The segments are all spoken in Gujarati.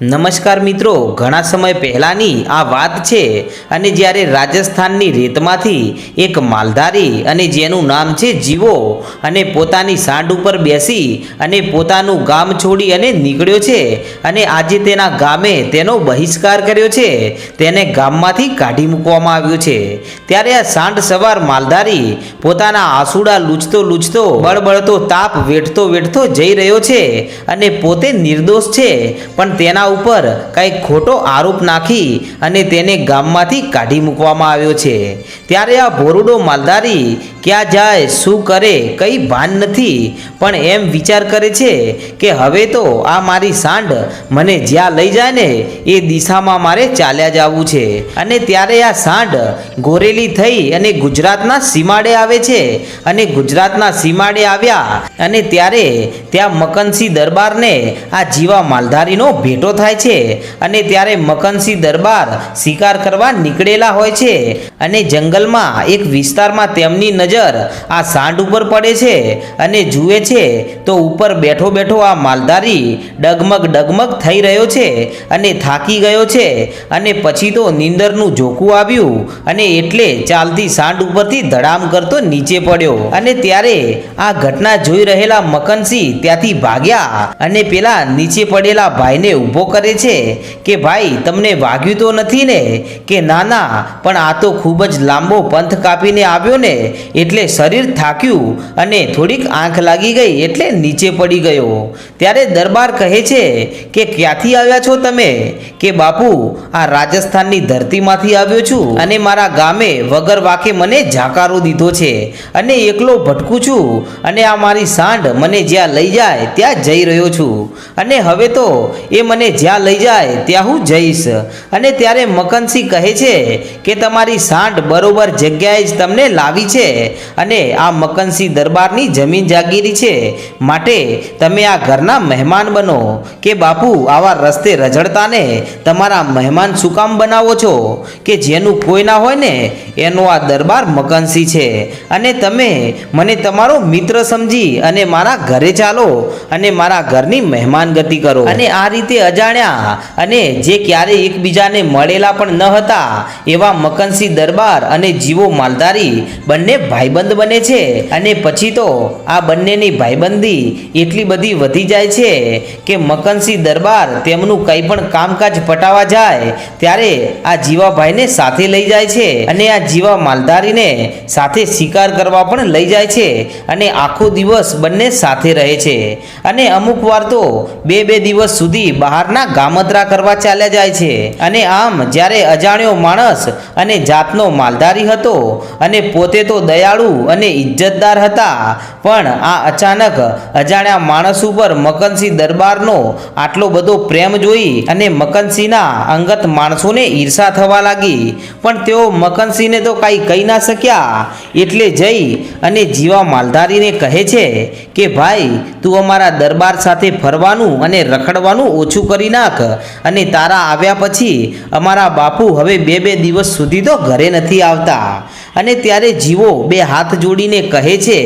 નમસ્કાર મિત્રો, ઘણા સમય પહેલાંની આ વાત છે અને જ્યારે રાજસ્થાનની રેતમાંથી એક માલધારી અને જેનું નામ છે જીવો અને પોતાની સાંડ ઉપર બેસી અને પોતાનું ગામ છોડી અને નીકળ્યો છે અને આજે તેના ગામે તેનો બહિષ્કાર કર્યો છે, તેને ગામમાંથી કાઢી મૂકવામાં આવ્યો છે. ત્યારે આ સાંડ સવાર માલધારી પોતાના આંસુડા લૂછતો લૂછતો, બળબળતો તાપ વેઠતો વેઠતો જઈ રહ્યો છે અને પોતે નિર્દોષ છે, પણ તેના ઉપર કંઈક ખોટો આરોપ નાખી અને તેને ગામમાંથી કાઢી મૂકવામાં આવ્યો છે. ત્યારે આ ભોરુડો માલધારી ક્યાં જાય, શું કરે, કંઈ ભાન નથી, પણ એમ વિચાર કરે છે કે હવે તો આ મારી સાંડ મને જ્યાં લઈ જાય ને એ દિશામાં મારે ચાલ્યા જવું છે. અને ત્યારે આ સાંડ ગોરેલી થઈ અને ગુજરાતના સીમાડે આવે છે. અને ગુજરાતના સીમાડે આવ્યા અને ત્યારે ત્યાં મકનસિંહ દરબારને આ જીવા માલધારીનો ભેટો થાય છે અને ત્યારે મકનસિંહ દરબાર શિકાર કરવા નીકળેલા હોય છે અને જંગલમાં એક વિસ્તારમાં તેમની નજર આ સાંડ ઉપર પડે છે અને જુએ છે તો ઉપર બેઠો બેઠો આ માલધારી ડગમગ ડગમગ થઈ રહ્યો છે અને થાકી ગયો છે અને પછી તો નીંદરનું ઝોકું આવ્યું અને એટલે ચાલતી સાંડ ઉપરથી ધડામ કરતો નીચે પડ્યો અને ત્યારે આ ઘટના જોઈ રહેલા મકનસિંહ ત્યાંથી ભાગ્યા અને પેલા નીચે પડેલા ભાઈને ઊભો કરે છે કે ભાઈ, તમને વાગ્યું તો નથી ને? કે ના ના, પણ આ તો ખૂબ જ લાંબો પંથ કાપીને આવ્યો ને, એટલે શરીર થાક્યું અને થોડીક આંખ લાગી ગઈ એટલે નીચે પડી ગયો. ત્યારે દરબાર કહે છે કે, ક્યાંથી આવ્યા છો તમે? કે બાપુ, આ રાજસ્થાનની ધરતીમાંથી આવ્યો છું અને મારા ગામે વગર વાકે મને જાકારો દીધો છે અને એકલો ભટકું છું અને આ મારી સાંઢ મને જ્યાં લઈ જાય ત્યાં જઈ રહ્યો છું. અને હવે તો એ મને જ્યાં લઈ જાય ત્યાં હું જઈશ. અને ત્યારે મકનસિંહ કહે છે કે તમારી સાંઠ બરોબર જગ્યાએ જ તમને લાવી છે અને આ મકનસિંહ દરબારની જમીન જાગીરી છે. માટે તમે આ ઘરના મહેમાન બનો કે બાપુ આવા રસ્તે રઝળતાને તમારા મહેમાન શું કામ બનાવો છો? કે જેનું કોઈ ના હોય ને એનો આ દરબાર મકનસિંહ છે. અને તમે મને તમારો મિત્ર સમજી અને મારા ઘરે ચાલો અને મારા ઘરની મહેમાન ગતિ કરો. અને આ રીતે અજાણ્યા અને જે ક્યારે એકબીજાને મળેલા પણ ન હતા, એવા મકનસિંહ દરબાર અને જીવો માલધારી બંને ભાઈબંધ બને છે અને પછી તો આ બંનેની ભાઈબંધી એટલી બધી વધી જાય છે કે મકનસિંહ દરબાર તેમનું કંઈ પણ કામકાજ પટાવા જાય, ત્યારે આ જીવાભાઈને સાથે લઈ જાય છે અને આ જીવા માલધારીને સાથે શિકાર કરવા પણ લઈ જાય છે અને આખો દિવસ બંને સાથે રહે છે. અને અમુક વાર તો બે બે દિવસ સુધી બહારના ગામતરા કરવા ચાલ્યા જાય છે. અને આમ જ્યારે અજાણ્યો માણસ અને જાતનો માલધારી હતો અને પોતે તો દયાળુ અને ઇજ્જતદાર હતા પણ આ અચાનક અજાણ્યા માણસ ઉપર મકનસિંહ દરબારનો આટલો બધો પ્રેમ જોઈ અને મકનસિંહના અંગત માણસોને ઈર્ષા થવા લાગી. પણ તેઓ મકનસિંહને તો કાંઈ કહી ના શક્યા. એટલે જઈ અને જીવા માલધારીને કહે છે કે, ભાઈ, તું અમારા દરબાર સાથે ફરવાનું અને રખડવાનું ઓછું કરી નાખ અને તારા આવ્યા પછી અમારા બાપુ હવે બે બે દિવસ સુધી તો ઘરે નથી આવતા. અને ત્યારે જીવો બે હાથ જોડીને કહે છે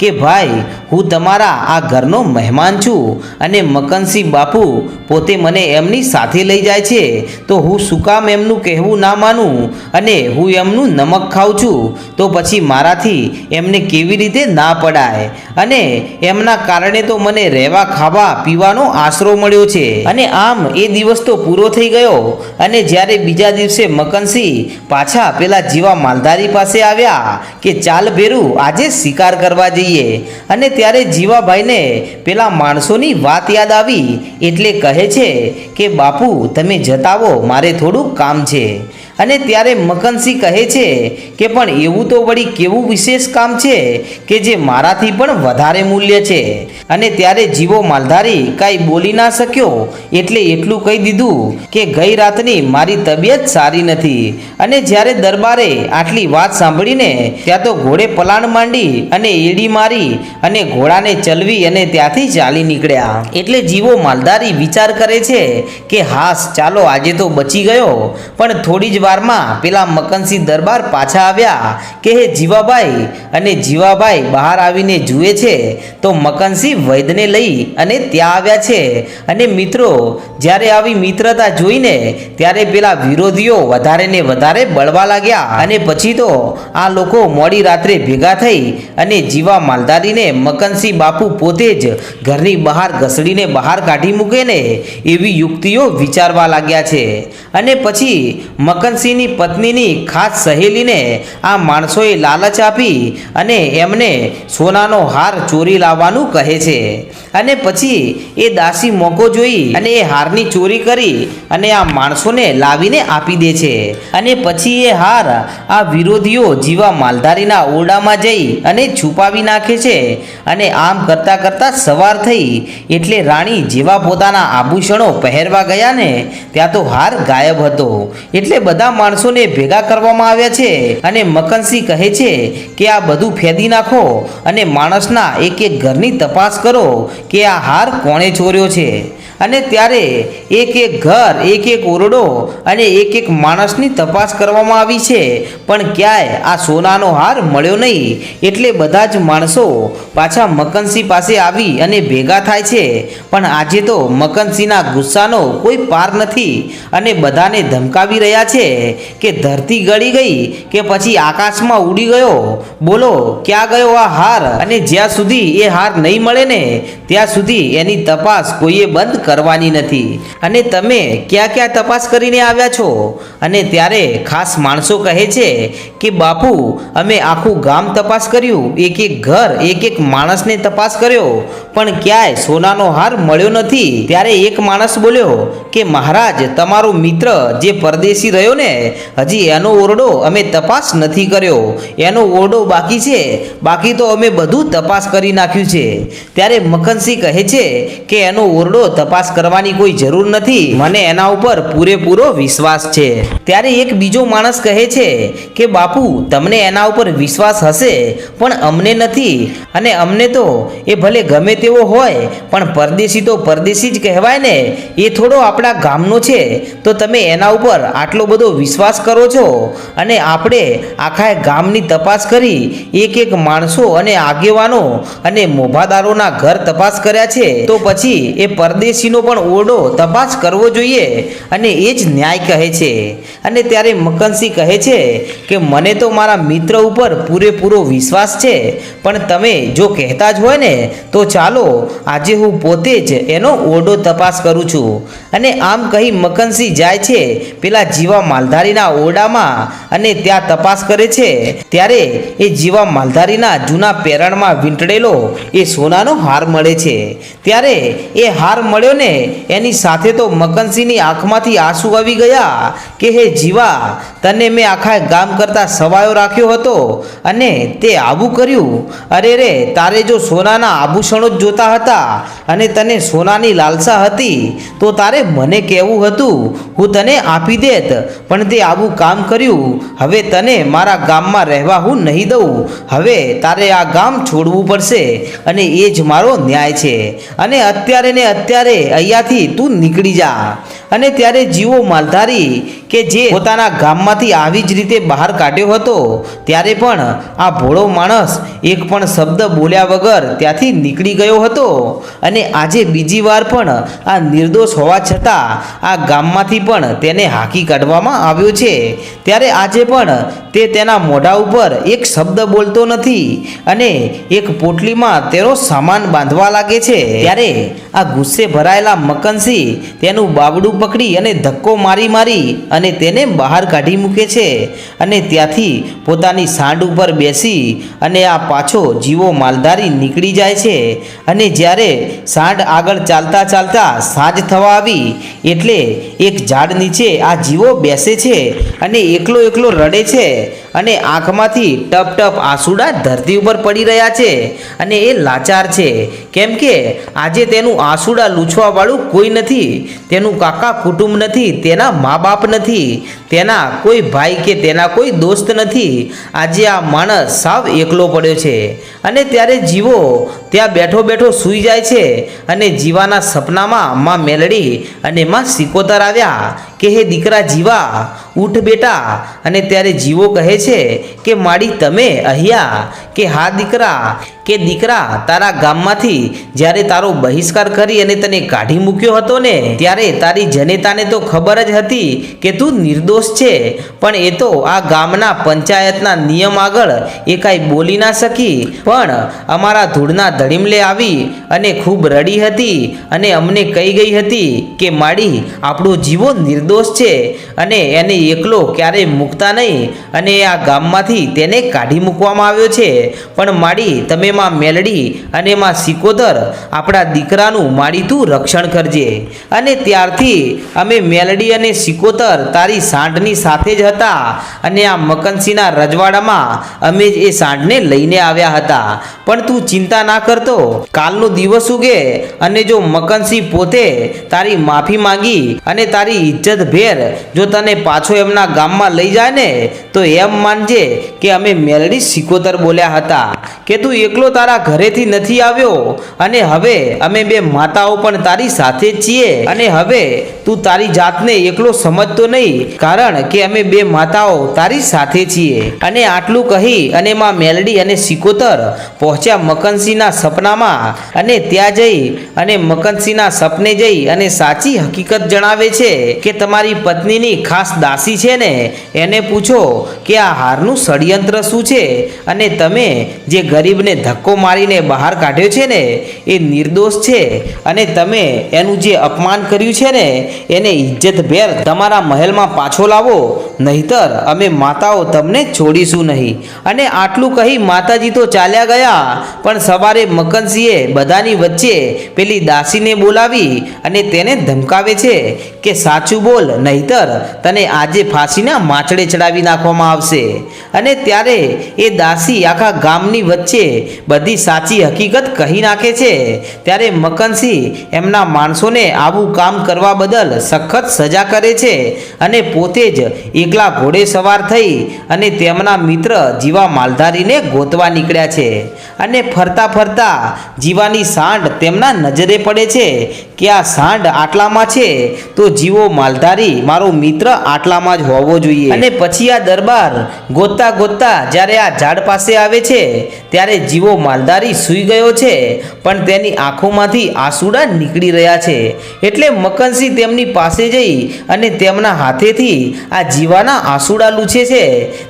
કે ભાઈ, હું તમારા આ ઘરનો મહેમાન છું અને મકનસિંહ બાપુ પોતે મને એમની સાથે લઈ જાય છે. તો હું શું કામ એમનું કહેવું ના માનું અને હું એમનું નમક ખાઉં છું? તો પછી મારાથી એમને કેવી રીતે ના પડાય? અને એમના કારણે તો મને રહેવા, ખાવા, પીવાનો આશરો મળ્યો છે. અને આમ એ દિવસ તો પૂરો થઈ ગયો. અને જ્યારે બીજા દિવસે મકનસિંહ પાછા પેલા જીવા માલધારી પાસે આવ્યા કે ચાલ ભેરું, આજે શિકાર કરવા જઈએ. અને ત્યારે જીવાભાઈને પેલા માણસોની વાત યાદ આવી એટલે કહે છે કે, બાપુ, તમે જતાવો, મારે થોડું કામ છે. અને ત્યારે મકનસિંહ કહે છે કે, પણ એવું તો વળી કેવું વિશેષ કામ છે કે જે મારાથી પણ વધારે મૂલ્ય છે? અને ત્યારે જીવો માલધારી કાંઈ બોલી ના શક્યો. એટલે એટલું કહી દીધું કે, ગઈ રાતની મારી તબિયત સારી નથી. અને જ્યારે દરબારે આટલી વાત સાંભળીને ત્યાં તો ઘોડે પલાણ માંડી અને એડી મારી અને ઘોડાને ચલવી અને ત્યાંથી ચાલી નીકળ્યા. એટલે જીવો માલધારી વિચાર કરે છે કે હાસ ચાલો આજે તો બચી ગયો. પણ થોડી જ વારમાં પેલા મકનસિંહ દરબાર પાછા આવ્યા કે, હે જીવાભાઈ અને જીવાભાઈ બહાર આવીને જુએ છે, તો મકનસિંહ વૈદને લઈ અને ત્યાં આવ્યા છે. અને મિત્રો, જ્યારે આવી મિત્રતા જોઈને, ત્યારે પેલા વિરોધીઓ વધારે ને વધારે બળવા લાગ્યા. અને પછી તો આ લોકો મોડી રાત્રે ભેગા થઈ અને જીવા માલધારીને મકનસિંહ બાપુ પોતે જ ઘરની બહાર ઘસડીને બહાર કાઢી મૂકે ને એવી યુક્તિઓ વિચારવા લાગ્યા છે. અને પછી મકનસિંહની પત્નીની ખાસ સહેલીને આ માણસોએ લાલચ આપી અને એમને સોનાનો હાર ચોરી લાવવાનું કહે છે. અને પછી એ દાસી મોકો જોઈ અને એ હારની ચોરી કરી અને આ માણસોને લાવીને આપી દે છે. અને પછી એ હાર આ વિરોધીઓ જીવા માલધારીના ઓરડામાં જઈ અને છુપાવી નાખે છે અને આમ કરતાં કરતાં સવાર થઈ એટલે રાણી જેવા પોતાના આભૂષણો પહેરવા ગયા ને ત્યાં તો હાર ગાયબ હતો. એટલે બધા માણસોને ભેગા કરવામાં આવ્યા છે અને મકનસિંહ કહે છે કે આ બધું ફેદી નાખો અને માણસના એક એક ઘરની તપાસ કરો કે આ હાર કોણે ચોર્યો છે. અને ત્યારે એક એક ઘર એક એક ઓરડો અને એક એક માણસની તપાસ કરવામાં આવી છે. પણ ક્યાંય આ સોનાનો હાર મળ્યો નહીં. એટલે બધા જ માણસો પાછા મકનસિંહ પાસે આવી અને ભેગા થાય છે. પણ આજે તો મકનસિંહના ગુસ્સાનો કોઈ પાર નથી અને બધાને ધમકાવી રહ્યા છે. કે ધરતી ગળી ગઈ કે પછી આકાશમાં ઉડી ગયો? બોલો, ક્યાં ગયો આ હાર? અને જ્યાં સુધી એ હાર નહીં મળે ને, ત્યાં સુધી એની તપાસ કોઈએ બંધ કરવાની નથી. અને તમે ક્યાં ક્યાં તપાસ કરીને આવ્યા છો? અને ત્યારે ખાસ માણસો કહે છે કે, બાપુ, અમે આખું ગામ તપાસ કર્યું. એક એક ઘર, એક એક માણસને તપાસ કર્યો. પણ ક્યાંય સોનાનો હાર મળ્યો નથી. ત્યારે એક માણસ બોલ્યો કે, મહારાજ, તમારો મિત્ર જે પરદેશી રહ્યો ને હજી એનો ઓરડો અમે તપાસ નથી કર્યો. એનો ઓરડો બાકી છે. બાકી તો અમે બધું તપાસ કરી નાખ્યું છે. ત્યારે મકનસિંહ કહે છે કે, એનો ઓરડો તપાસ કરવાની કોઈ જરૂર નથી. મને એના ઉપર પૂરેપૂરો વિશ્વાસ છે. ત્યારે એક બીજો માણસ કહે છે કે, બાપુ, તમને એના ઉપર વિશ્વાસ હશે, પણ અમને નથી. અને અમને તો એ ભલે ગમે તેવો હોય, પણ પરદેશી તો પરદેશી જ કહેવાય ને. એ થોડો આપણા ગામનો છે. તો તમે એના ઉપર આટલો બધો વિશ્વાસ કરો છો? અને આપણે આખા ગામની તપાસ કરી એક એક માણસો અને આગેવાનો અને મોભાદારોના ઘર તપાસ કર્યા છે. તો પછી એ પરદેશીનો પણ ઓરડો તપાસ કરવો જોઈએ અને એ જ ન્યાય કહે છે. અને ત્યારે મકનસિંહ કહે છે કે, મને તો મારા મિત્ર ઉપર પૂરેપૂરો વિશ્વાસ છે, પણ તમે જો કહેતા જ હોય ને, તો ચાલો આજે હું પોતે જ એનો ઓરડો તપાસ કરું છું. અને આમ કહી મકનસિંહ જાય છે પેલા જીવા માલધારીના ઓરડામાં અને ત્યાં તપાસ કરે છે, ત્યારે એ જીવા માલધારીના જૂના પેરણમાં વીંટળેલો એ સોનાનો હાર મળે છે. ત્યારે એ હાર મળ્યો ને એની સાથે તો મકનસિંહની આંખમાંથી આંસુ આવી ગયા કે, હે જીવા, તને મેં આખા ગામ કરતાં સવાયો રાખ્યો હતો અને તે આવું કર્યું. અરે રે, તારે જો સોનાના આભૂષણો જ જોતા હતા અને તને સોનાની લાલસા હતી, તો તારે મને કહેવું હતું, હું તને આપી દેત પણ તે આવું કામ કર્યું, હવે તને મારા ગામમાં રહેવા હું નહીં દઉં. હવે તારે આ ગામ છોડવું પડશે અને એ જ મારો ન્યાય છે. અને અત્યારે ને અત્યારે અહીંયાથી તું નીકળી જા. અને ત્યારે જીવો માલધારી કે જે પોતાના ગામમાંથી આવી જ રીતે બહાર કાઢ્યો હતો, ત્યારે પણ આ ભોળો માણસ એક પણ શબ્દ બોલ્યા વગર ત્યાંથી નીકળી ગયો હતો. અને આજે બીજી વાર પણ આ નિર્દોષ હોવા છતાં આ ગામમાંથી પણ તેને હાકી કાઢવામાં આવ્યો છે. ત્યારે આજે પણ તે તેના મોઢા ઉપર એક શબ્દ બોલતો નથી અને એક પોટલીમાં તેનો સામાન બાંધવા લાગે છે. ત્યારે આ ગુસ્સે ભરાયેલા મકનસિંહ તેનું બાવડું પકડી અને ધક્કો મારી મારી અને તેને બહાર કાઢી મૂકે છે. અને ત્યાંથી પોતાની સાંડ ઉપર બેસી અને આ પાછો જીવો માલધારી નીકળી જાય છે. અને જ્યારે સાંડ આગળ ચાલતા ચાલતા સાંજ થવા આવી, એટલે એક ઝાડ નીચે આ જીવો બેસે છે અને એકલો એકલો રડે છે. અને આંખમાંથી ટપ ટપ આંસુડા ધરતી ઉપર પડી રહ્યા છે અને એ લાચાર છે. કેમ કે આજે તેનું આંસુડા લૂછવાવાળું કોઈ નથી, તેનું કાકા કુટુંબ નથી, તેના મા બાપ નથી, તેના કોઈ ભાઈ કે તેના કોઈ દોસ્ત નથી. આજે આ માણસ સાવ એકલો પડ્યો છે અને ત્યારે જીવો ત્યાં બેઠો બેઠો સૂઈ જાય છે અને જીવાના સપનામાં માં મેલડી અને માં સિકોતર આવ્યા કે, હે દીકરા જીવા ઉઠ બેટા. અને ત્યારે જીવો કહે છે કે, માડી, તમે અહીંયા કે હા દીકરા કે દીકરા તારા ગામમાંથી જ્યારે તારો બહિષ્કાર કરી અને તને કાઢી મૂક્યો હતો ને, ત્યારે તારી જનેતાને તો ખબર જ હતી કે તું નિર્દોષ છે. પણ એ તો આ ગામના પંચાયતના નિયમ આગળ એ કાંઈ બોલી ના શકી. પણ અમારા ધૂળના ધડીમલે આવી અને ખૂબ રડી હતી અને અમને કહી ગઈ હતી કે, માડી, આપણો જીવો નિર્દોષ છે. અને એને એકલો ક્યારેય મૂકતા નહીં અને આ ગામમાંથી તેને કાઢી મૂકવામાં આવ્યો છે. પણ માડી, તમે માં મેલડી અને માં સિકોદર આપણા દીકરાનું માડી રક્ષણ કરજે. અને ત્યારથી અમે મેલડી અને સિકોતર તારી સાંઢની સાથે જ હતા અને આ મકનસિંહના રજવાડામાં અમે એ સાંઢને લઈને આવ્યા હતા. પણ તું ચિંતા ના કરતો. કાલનો દિવસ ઉગે અને જો મકનસિંહ પોતે તારી માફી માંગી અને તારી ઇજ્જત ભેર જો તને પાછો એમના ગામમાં લઈ જાય ને, તો એમ માનજે કે અમે મેલડી સિકોતર બોલ્યા હતા કે તું એકલો તારા ઘરેથી નથી આવ્યો અને હવે અમે બે માતાઓ પણ તારી સાથે છીએ અને હવે તું તારી જાતને એકલો સમજતો નહીં, કારણ કે અમે બે માતાઓ તારી સાથે છીએ. અને આટલું કહી અને માં મેલડી અને સિકોતર પહોંચ્યા મકનસિંહના સપનામાં અને ત્યાં જઈ અને મકનસિંહના સપને જઈ અને સાચી હકીકત જણાવે છે કે તમારી પત્નીની ખાસ દાસી છે ને, એને પૂછો કે આ હારનું ષડયંત્ર શું છે? અને તમે જે ગરીબને ધક્કો મારીને બહાર કાઢ્યો છે ને, એ નિર્દોષ છે. અને તમે એનું જે અપમાન કર્યું છે ને, એને ઇજ્જતભેર તમારા મહેલમાં પાછો લાવો, નહીતર અમે માતાઓ તમને છોડીશું નહીં. અને આટલું કહી માતાજી તો ચાલ્યા ગયા, પણ સવારે મકનસિંહે બધાની વચ્ચે પેલી દાસીને બોલાવી અને તેને ધમકાવે છે કે, સાચું બોલ, નહીતર તને આજે ફાંસીના માછડે ચડાવી નાખવામાં આવશે. અને ત્યારે એ દાસી આખા ગામની વચ્ચે બધી સાચી હકીકત કહી નાખે છે. ત્યારે મકનસિંહ એમના માણસોને આવું કામ કરવા બદલ સખત સજા કરે છે અને પોતે જ એકલા ઘોડે સવાર થઈ અને તેમના મિત્ર જીવા માલધારીને ગોતવા નીકળ્યા છે. અને ફરતા ફરતા જીવાની સાંડ તેમના નજરે પડે છે કે આ સાંડ આટલામાં છે? તો જીવો માલધારી, મારો મિત્ર આટલામાં જ હોવો જોઈએ. અને પછી આ દરબાર ગોતતા ગોતતા જ્યારે આ ઝાડ પાસે આવે છે, ત્યારે જીવો માલધારી સૂઈ ગયો છે, પણ તેની આંખોમાંથી આંસુડા નીકળી રહ્યા છે. એટલે મકનસિંહ તેમની પાસે જઈ અને તેમના હાથેથી આ જીવાના આંસુડા લૂછે છે.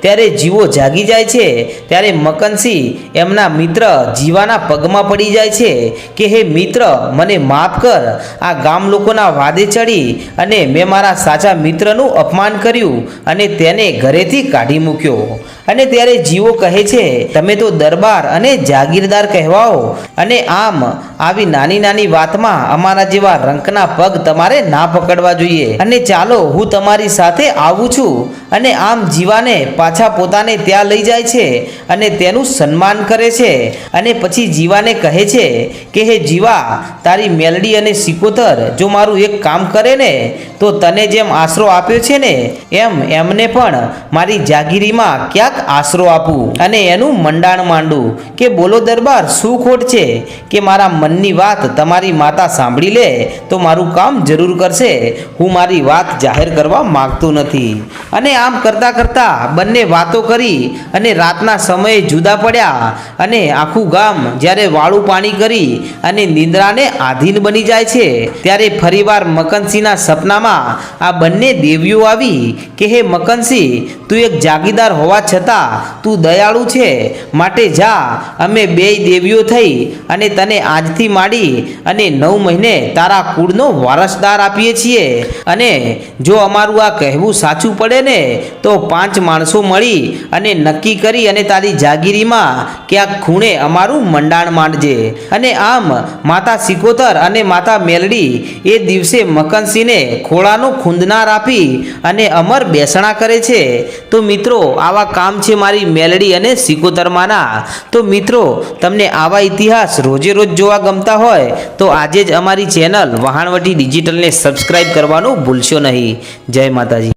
ત્યારે જીવો જાગી જાય છે, ત્યારે મકનસિંહ એમના મિત્ર જીવાના પગમાં પડી જાય છે કે, હે મિત્ર, મને માફ કર. આ ગામ લોકોના વાદે ચડી અને મેં મારા સાચા મિત્રનું અપમાન કર્યું અને તેને ઘરેથી કાઢી મૂક્યો. અને ત્યારે જીવો કહે છે, તમે તો દરબાર અને જાગીરદાર કહેવાઓ અને આમ આવી નાની નાની વાતમાં અમારા જેવા રંકના પગ તમારે ના પકડવા જોઈએ. અને ચાલો, હું તમારી સાથે આવું છું અને આમ જીવાને પાછા પોતાને ત્યાં લઈ જાય છે અને તેનું સન્માન કરે છે. અને પછી જીવાને કહે છે કે, હે જીવા, તારી મેલડી અને સિકોતર, જો મારું એક કામ કરે ને, તો તને જેમ આશરો આપ્યો છે ને, એમ એમને પણ મારી જાગીરીમાં ક્યાંક આશરો આપું. અને એનું મંડાણ માંડું કે, બોલો દરબાર, શું ખોટ છે કે મારા મનની વાત તમારી માતા સાંભળી લે તો મારું કામ જરૂર કરશે. હું મારી વાત જાહેર કરવા માગતો નથી. અને આમ કરતાં કરતાં બંને વાતો કરી અને રાતના સમયે જુદા પડ્યા અને આખું ગામ જ્યારે વાળું પાણી કરી અને નિંદ્રાને આધીન બની જાય છે, ત્યારે ફરીવાર મકનસિંહના સપનામાં આ બંને દેવીઓ આવી કે, હે મકનસિંહ, તું એક જાગીદાર હોવા છતાં તું દયાળુ છે. માટે જા, અમે બેય દેવીઓ થઈ અને તને આજથી માંડી અને નવ મહિને તારા કુળનો વારસદાર આપીએ છીએ. અને જો અમારું આ કહેવું સાચું પડે ને, તો પાંચ માણસો મળી અને નક્કી કરી અને તારી જાગીરીમાં ક્યાંક ખૂણે અમારું મંડાણ માંડજે. અને આમ માતા સિકોતર અને માતા મેલડી એ દિવસે મકનસિંહને ખોળાનો ખૂંદનાર આપી અને અમર બેસણા કરે છે. તો મિત્રો, આવા કામ છે મારી મેલડી અને સિકોતરમાંના. તો મિત્રો, તમને આવા ઇતિહાસ રોજે રોજ જોવા ગમતા હોય તો આજે જ અમારી ચેનલ વહાણવટી ડિજિટલને સબસ્ક્રાઈબ કરવાનું ભૂલશો નહીં. જય માતાજી.